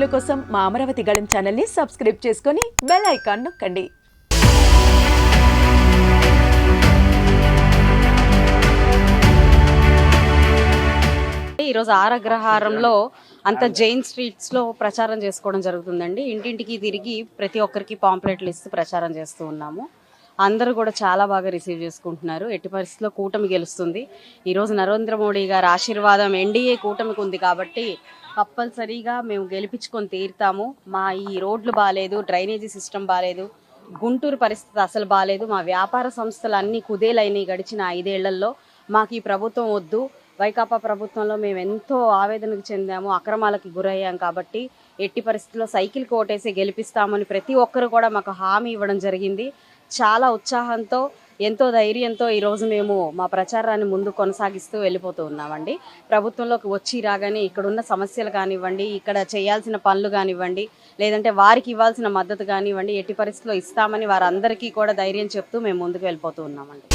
వీడియోల కోసం మా అమరావతి గళం ఛానల్ని సబ్స్క్రైబ్ చేసుకొని బెల్ ఐకాన్ నొక్కండి. ఈరోజు ఆరగ్రహారంలో అంత జైన్ స్ట్రీట్స్లో ప్రచారం చేసుకోవడం జరుగుతుందండి. ఇంటింటికి తిరిగి ప్రతి ఒక్కరికి పాంప్లెట్లు ఇస్తూ ప్రచారం చేస్తూ ఉన్నాము. అందరూ కూడా చాలా బాగా రిసీవ్ చేసుకుంటున్నారు. ఎట్టి పరిస్థితుల్లో కూటమి గెలుస్తుంది. ఈరోజు నరేంద్ర మోడీ గారి ఆశీర్వాదం ఎన్డీఏ కూటమికి ఉంది కాబట్టి కంపల్సరీగా మేము గెలిపించుకొని తీరుతాము. మా ఈ రోడ్లు బాగాలేదు డ్రైనేజీ సిస్టమ్ బాగాలేదు గుంటూరు పరిస్థితి అసలు బాగాలేదు మా వ్యాపార సంస్థలు అన్నీ కుదేలైనవి గడిచిన ఐదేళ్ళలో. మాకు ఈ ప్రభుత్వం వద్దు. వైకాపా ప్రభుత్వంలో మేము ఎంతో ఆవేదనకు చెందాము అక్రమాలకు గురయ్యాం కాబట్టి ఎట్టి పరిస్థితుల్లో సైకిల్ కోటేసి గెలిపిస్తామని ప్రతి ఒక్కరు కూడా మాకు హామీ ఇవ్వడం జరిగింది. చాలా ఉత్సాహంతో ఎంతో ధైర్యంతో ఈరోజు మేము మా ప్రచారాన్ని ముందు కొనసాగిస్తూ వెళ్ళిపోతూ ఉన్నామండి. ప్రభుత్వంలోకి వచ్చి రాగానే ఇక్కడున్న సమస్యలు కానివ్వండి ఇక్కడ చేయాల్సిన పనులు కానివ్వండి లేదంటే వారికి ఇవ్వాల్సిన మద్దతు కానివ్వండి ఎట్టి పరిస్థితుల్లో ఇస్తామని వారందరికీ కూడా ధైర్యం చెప్తూ మేము ముందుకు వెళ్ళిపోతూ ఉన్నామండి.